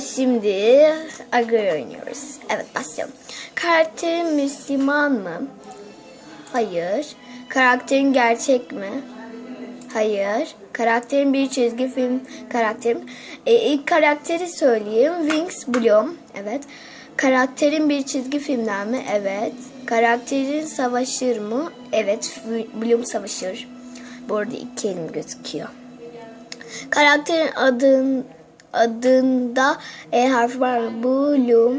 Şimdi Agri oynuyoruz. Evet başlayalım. Karakterin Müslüman mı? Hayır. Karakterin gerçek mi? Hayır. Karakterin bir çizgi film karakterim. E, ilk karakteri söyleyeyim. Wings Bloom. Evet. Karakterin bir çizgi filmden mi? Evet. Karakterin savaşır mı? Evet. Bloom savaşır. Bu arada iki elim gözüküyor. Karakterin adın, adında E harfi var mı? Bloom.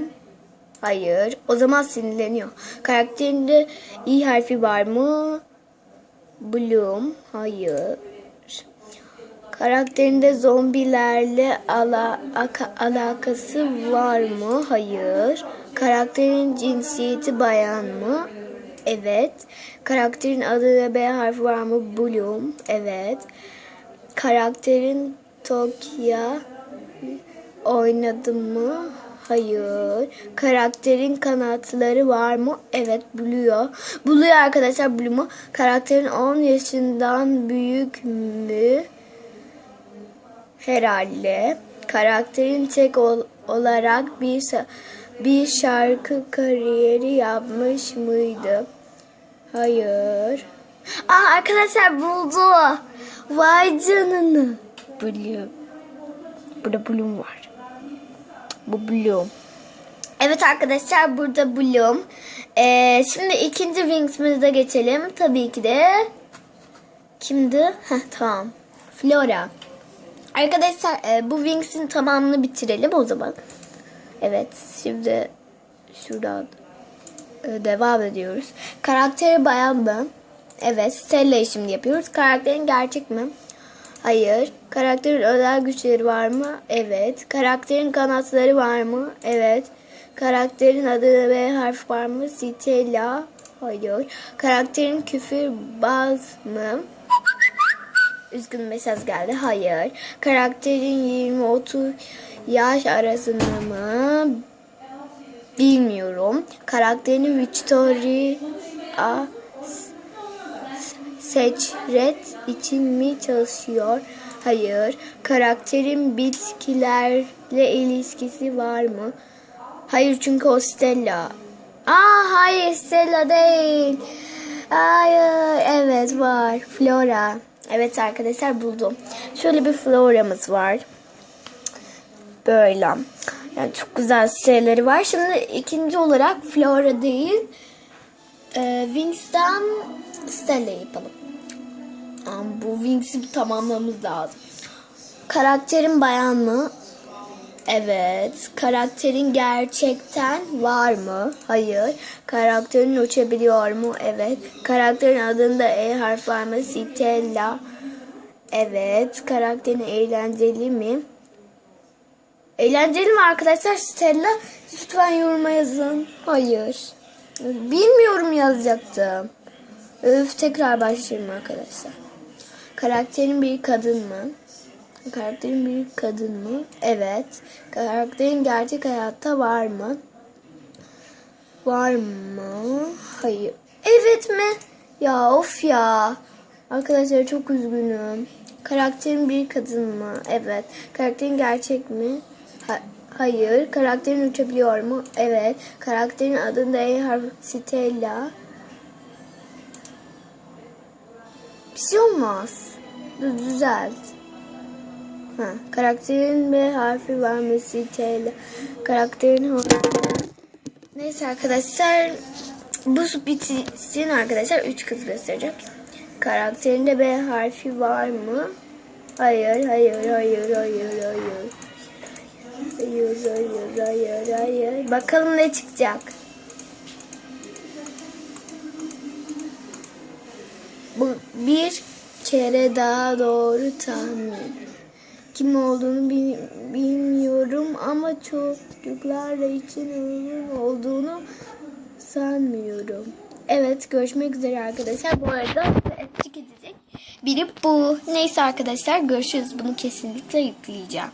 Hayır. O zaman sinirleniyor. Karakterinde İ harfi var mı? Bloom. Hayır. Karakterinde zombilerle ala, aka- alakası var mı? Hayır. Karakterin cinsiyeti bayan mı? Evet. Karakterin adı ve B harfi var mı? Bloom. Evet. Karakterin Tokyo oynadı mı? Hayır. Karakterin kanatları var mı? Evet buluyor. Buluyor arkadaşlar Bloom'u. Karakterin 10 yaşından büyük mü? Herhalde. Karakterin tek ol- olarak bir bir şarkı kariyeri yapmış mıydı? Hayır. Aa arkadaşlar buldu. Vay canına. Bloom. Burada Bloom var. Bu Bloom. Evet arkadaşlar burada Bloom. Ee, şimdi ikinci Wings'imize geçelim. Tabii ki de kimdi? Heh, tamam. Flora. Arkadaşlar e, bu Wings'in tamamını bitirelim o zaman. Evet şimdi şuradan e, devam ediyoruz. Karakteri bayan mı? Evet Stella'yı şimdi yapıyoruz. Karakterin gerçek mi? Hayır. Karakterin özel güçleri var mı? Evet. Karakterin kanatları var mı? Evet. Karakterin adı ve harf var mı? Stella. Hayır. Karakterin küfürbaz mı? Üzgün mesaj geldi. Hayır. Karakterin 20-30 yaş arasında mı? Bilmiyorum. Karakterin Victoria Secret için mi çalışıyor? Hayır. Karakterin bitkilerle ilişkisi var mı? Hayır çünkü o Stella. Aa hayır Stella değil. Hayır evet var. Flora. Evet arkadaşlar buldum. Şöyle bir Flora'mız var. Böyle. Yani çok güzel şeyleri var. Şimdi ikinci olarak Flora değil. E, Wings'ten Stella yapalım. Ama bu Wings'i tamamlamamız lazım. Karakterin bayan mı? Evet. Karakterin gerçekten var mı? Hayır. Karakterin uçabiliyor mu? Evet. Karakterin adında E harf var mı? Stella. Evet. Karakterin eğlenceli mi? Eğlenceli mi arkadaşlar Stella? Lütfen yoruma yazın. Hayır. Bilmiyorum yazacaktım. Öf tekrar başlayalım arkadaşlar. Karakterin bir kadın mı? Karakterin bir kadın mı? Evet. Karakterin gerçek hayatta var mı? Var mı? Hayır. Evet mi? Ya of ya. Arkadaşlar çok üzgünüm. Karakterin bir kadın mı? Evet. Karakterin gerçek mi? Ha- hayır. Karakterin uçabiliyor mu? Evet. Karakterin adında E harfi Stella. Bir şey olmaz. Dur düzelt. Ha, karakterin B harfi var mı? Stella. Karakterin Neyse arkadaşlar bu bitsin arkadaşlar 3 kız gösterecek. Karakterinde B harfi var mı? Hayır, hayır, hayır, hayır, hayır. Hayır, hayır, hayır, hayır. Bakalım ne çıkacak. Bu bir kere daha doğru tahmin. Kim olduğunu bil- bilmiyorum ama çocuklar için uygun olduğunu sanmıyorum. Evet görüşmek üzere arkadaşlar. Bu arada etik edecek biri bu. Neyse arkadaşlar görüşürüz. Bunu kesinlikle yükleyeceğim.